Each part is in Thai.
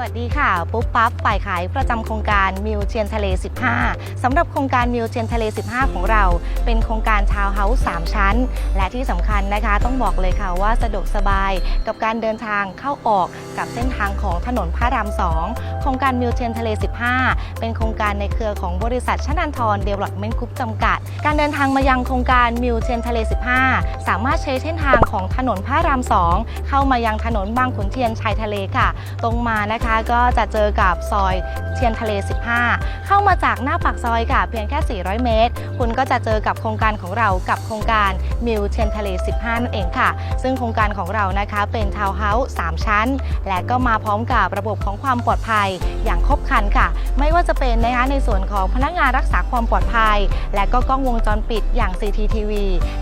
วัสดีค่ะ ปุ๊บปั๊บฝ่ายขายประจำโครงการมิวเชียนทะเล 15สำหรับโครงการมิวเชียนทะเล 15 ของเรา เป็นโครงการทาวน์เฮาส์3ชั้น และที่สำคัญนะคะต้องบอกเลยค่ะว่าสะดวกสบายกับการเดินทางเข้าออกกับเส้นทางของถนนพระราม 2 โครงการมิวเชียนทะเล 15เป็นโครงการในเครือของบริษัทชนันทรเดเวล็อปเมนต์กรุ๊ปจำกัด การเดินทางมายังโครงการมิวเชียนทะเล 15 สามารถใช้เส้นทางของถนนพระราม 2 เข้ามายังถนนบางขุนเทียนชายทะเลค่ะ ตรงมานะคะก็จะเจอกับซอยเทียนทะเล 15 เข้ามาจากหน้าปากซอยค่ะ เพียงแค่ 400 เมตร คุณก็จะเจอกับโครงการของเรากับโครงการมิวเทียนทะเล 15 นั่นเองค่ะ ซึ่งโครงการของเรานะคะเป็นทาวน์เฮาส์3ชั้น และก็มาพร้อมกับระบบของความปลอดภัยอย่างครบครันค่ะไม่ว่าจะเป็นนะคะในส่วนของพนักงานรักษาความปลอดภัย และก็กล้องวงจรปิดอย่าง CCTV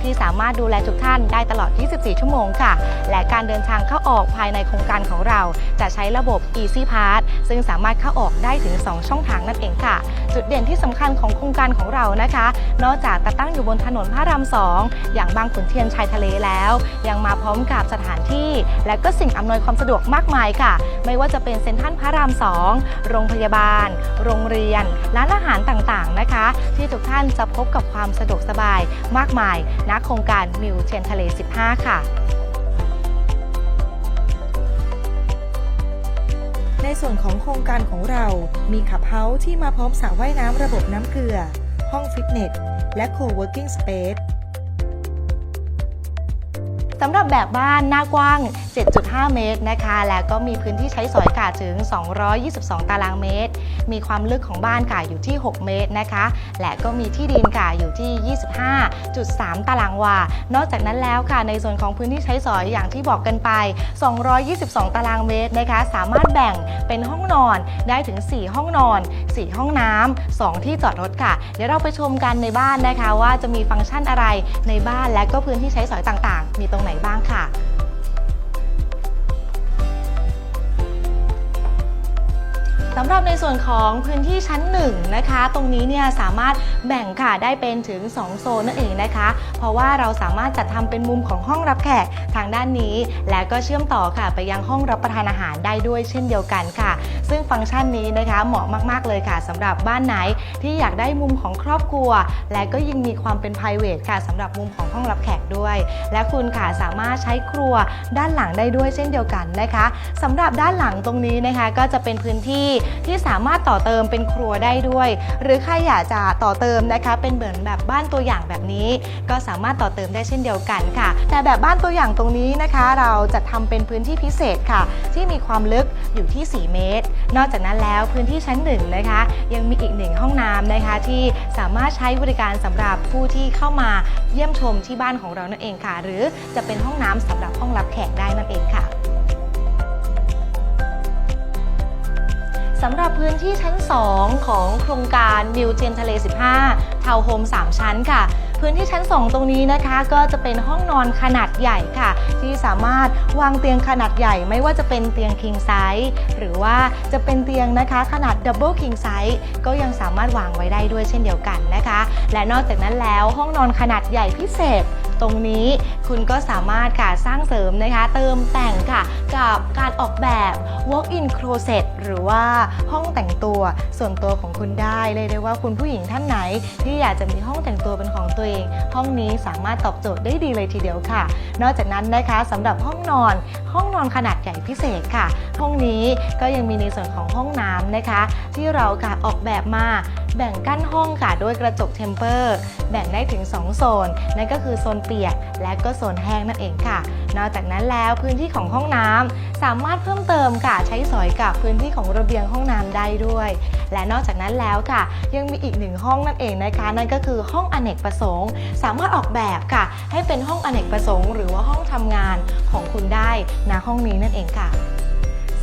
ที่สามารถดูแลทุกท่านได้ตลอด 24 ชั่วโมงค่ะ และการเดินทางเข้าออกภายในโครงการของเรา จะใช้ระบบ Easy Pass ซึ่งสามารถเข้าออกได้ถึง 2 ช่องทางนั่นเองค่ะ จุดเด่นที่สำคัญของโครงการของเรานะคะ นอกจากจะตั้งอยู่บนถนนพระรามสองอย่างบางขุนเทียนชายทะเลแล้ว ยังมาพร้อมกับสถานที่ และก็สิ่งอำนวยความสะดวกมากมายค่ะ ไม่ว่าจะเป็นเซ็นทรัลพระรามสองโรงพยาบาลโรงเรียน ร้านอาหารต่างๆนะคะ ที่ทุกท่านจะพบกับความสะดวกสบายมากมายณโครงการมิวเทียนทะเล 15 ค่ะในส่วนของโครงการของเรา มีขับเฮาส์ที่มาพร้อมสระว่ายน้ำระบบน้ำเกลือ ห้องฟิตเนส และ co-working space สำหรับแบบบ้านหน้ากว้าง 7.5 เมตรนะคะ และก็มีพื้นที่ใช้สอยค่ะถึง 222 ตารางเมตร มีความลึกของบ้านค่ะอยู่ที่ 6 เมตรนะคะ และก็มีที่ดินค่ะอยู่ที่ 25.3 ตารางวา นอกจากนั้นแล้วค่ะในส่วนของพื้นที่ใช้สอยอย่างที่บอกกันไป 222 ตารางเมตรนะคะ สามารถแบ่งเป็นห้องนอนได้ถึง 4 ห้องนอน 4 ห้องน้ำ2ที่จอดรถค่ะ เดี๋ยวเราไปชมกันในบ้านนะคะ ว่าจะมีฟังก์ชันอะไรในบ้านและก็พื้นที่ใช้สอยต่างๆ มีตรงไหนบ้างค่ะ สำหรับในส่วนของพื้นที่ชั้น1นะคะ ตรงนี้เนี่ยสามารถแบ่งค่ะได้เป็นถึง 2 โซนนั่นเองนะคะ เพราะว่าเราสามารถจัดทำเป็นมุมของห้องรับแขกทางด้านนี้ และก็เชื่อมต่อค่ะไปยังห้องรับประทานอาหารได้ด้วยเช่นเดียวกันค่ะ ซึ่งฟังก์ชันนี้นะคะเหมาะมาก ๆ เลยค่ะสำหรับบ้านไหนที่อยากได้มุมของครอบครัว และก็ยังมีความเป็น p r i v a t ค่ะสำหรับมุมของห้องรับแขกด้วย และคุณค่ะสามารถใช้ครัวด้านหลังได้ด้วยเช่นเดียวกันนะคะสำหรับด้านหลังตรงนี้นะคะก็จะเป็นพื้นที่ที่สามารถต่อเติมเป็นครัวได้ด้วย หรือใครอยากจะต่อเติมนะคะ เป็นเหมือนแบบบ้านตัวอย่างแบบนี้ ก็สามารถต่อเติมได้เช่นเดียวกันค่ะ แต่แบบบ้านตัวอย่างตรงนี้นะคะ เราจะทำเป็นพื้นที่พิเศษค่ะ ที่มีความลึกอยู่ที่ 4 เมตร นอกจากนั้นแล้วพื้นที่ชั้นหนึ่งนะคะ ยังมีอีกหนึ่งห้องน้ำนะคะ ที่สามารถใช้บริการสำหรับผู้ที่เข้ามาเยี่ยมชมที่บ้านของเรานั่นเองค่ะ หรือจะเป็นห้องน้ำสำหรับห้องรับแขกได้นั่นเองค่ะ สำหรับพื้นที่ชั้น 2 ของโครงการวิวเทียนทะเล 15 ทาวน์โฮม 3 ชั้นค่ะ พื้นที่ชั้น 2 ตรงนี้นะคะก็จะเป็นห้องนอนขนาดใหญ่ค่ะ ที่สามารถวางเตียงขนาดใหญ่ ไม่ว่าจะเป็นเตียง king size หรือว่าจะเป็นเตียงนะคะขนาด double king size ก็ยังสามารถวางไว้ได้ด้วยเช่นเดียวกันนะคะ และนอกจากนั้นแล้วห้องนอนขนาดใหญ่พิเศษ ตรงนี้ คุณก็สามารถค่ะสร้างเสริมนะคะ เติมแต่งค่ะกับการออกแบบ walk-in closet หรือว่าห้องแต่งตัวส่วนตัวของคุณได้เลยได้ว่าคุณผู้หญิงท่านไหน ที่อยากจะมีห้องแต่งตัวเป็นของตัวเอง ห้องนี้สามารถตอบโจทย์ได้ดีเลยทีเดียวค่ะ นอกจากนั้นนะคะสำหรับห้องนอน ห้องนอนขนาดใหญ่พิเศษค่ะ ห้องนี้ก็ยังมีในส่วนของห้องน้ำนะคะ ที่เราค่ะออกแบบมา แบ่งกั้นห้องค่ะด้วยกระจกเทมเปอร์แบ่งได้ถึง 2 โซน นั่นก็คือโซนเปียก และก็โซนแห้งนั่นเองค่ะ นอกจากนั้นแล้วพื้นที่ของห้องน้ำสามารถเพิ่มเติมค่ะใช้สอยกับพื้นที่ของระเบียงห้องน้ำได้ด้วย และนอกจากนั้นแล้วค่ะ ยังมีอีกหนึ่งห้องนั่นเองนะคะ นั่นก็คือห้องอเนกประสงค์ สามารถออกแบบค่ะ ให้เป็นห้องอเนกประสงค์ หรือว่าห้องทำงานของคุณได้ณห้องนี้นั่นเองค่ะ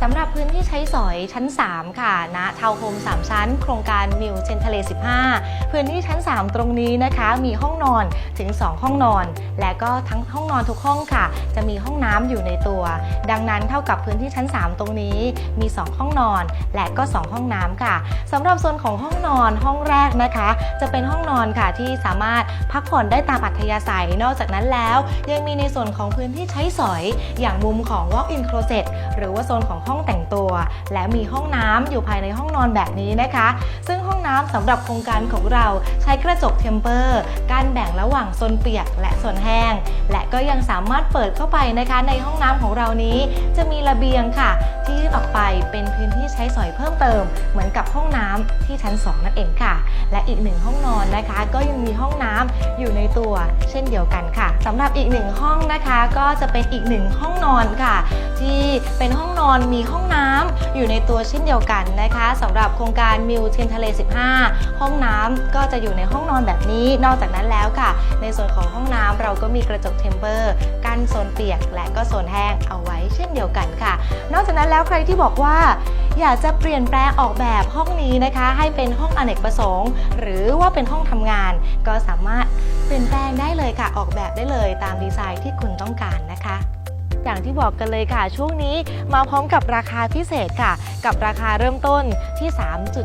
สำหรับพื้นที่ใช้สอยชั้น 3 ค่ะณทาวน์โฮม3 ชั้น โครงการมิวเชนทะเล 15 พื้นที่ชั้น 3 ตรงนี้นะคะ มีห้องนอนถึง 2 ห้องนอน และก็ทั้งห้องนอนทุกห้องค่ะ จะมีห้องน้ำอยู่ในตัว ดังนั้นเท่ากับพื้นที่ชั้น 3 ตรงนี้มี 2 ห้องนอน และก็ 2 ห้องน้ำค่ะสำหรับส่วนของห้องนอนห้องแรกนะคะ จะเป็นห้องนอนค่ะที่สามารถพักผ่อนได้ตามอัธยาศัยนอกจากนั้นแล้ว ยังมีในส่วนของพื้นที่ใช้สอย อย่างมุมของ walk-in closet หรือว่าโซนของห้องห้องแต่งตัว และมีห้องน้ำอยู่ภายในห้องนอนแบบนี้นะคะ ซึ่งห้องน้ำสำหรับโครงการของเราใช้กระจกเทมเปอร์การแบ่งระหว่างโซนเปียกและโซนแห้ง และก็ยังสามารถเปิดเข้าไปนะคะ ในห้องน้ำของเรานี้ จะมีระเบียงค่ะ ที่ยื่นออกไปเป็นพื้นที่ใช้สอยเพิ่มเติม เหมือนกับห้องน้ำที่ชั้น 2 นั่นเองค่ะ และอีกหนึ่งห้องนอนนะคะ ก็ยังมีห้องน้ำอยู่ในตัวเช่นเดียวกันค่ะสำหรับอีกหนึ่งห้องนะคะ ก็จะเป็นอีกหนึ่งห้องนอนค่ะ ที่เป็นห้องนอนมีห้องน้ำอยู่ในตัวเช่นเดียวกันนะคะสำหรับโครงการมิวเทียนทะเล 15 ห้องน้ำก็จะอยู่ในห้องนอนแบบนี้นอกจากนั้นแล้วค่ะ ในส่วนของห้องน้ำเราก็มีกระจกเทมเปอร์กั้นโซนเปียก และก็โซนแห้งเอาไว้เช่นเดียวกันค่ะ นอกจากนั้นแล้วใครที่บอกว่า อยากจะเปลี่ยนแปลงออกแบบห้องนี้นะคะ ให้เป็นห้องอเนกประสงค์ หรือว่าเป็นห้องทำงาน ก็สามารถเปลี่ยนแปลงได้เลยค่ะ ออกแบบได้เลยตามดีไซน์ที่คุณต้องการนะคะ อย่างที่บอกกันเลยค่ะ ช่วงนี้มาพร้อมกับราคาพิเศษค่ะ กับราคาเริ่มต้นที่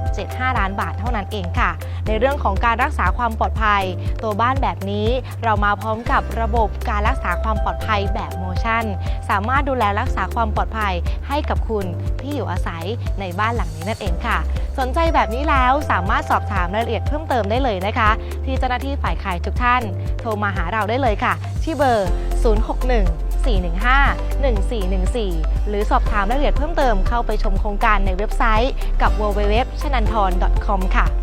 3.75 ล้านบาทเท่านั้นเองค่ะ ในเรื่องของการรักษาความปลอดภัย ตัวบ้านแบบนี้เรามาพร้อมกับระบบการรักษาความปลอดภัยแบบโมชั่น สามารถดูแลรักษาความปลอดภัยให้กับคุณที่อยู่อาศัยในบ้านหลังนี้นั่นเองค่ะ สนใจแบบนี้แล้วสามารถสอบถามรายละเอียดเพิ่มเติมได้เลยนะคะ ที่เจ้าหน้าที่ฝ่ายขายทุกท่าน โทรมาหาเราได้เลยค่ะ ที่เบอร์ 061 415 1414 หรือสอบถามรายละเอียดเพิ่มเติมเข้าไปชมโครงการในเว็บไซต์กับ www.chanantorn.com ค่ะ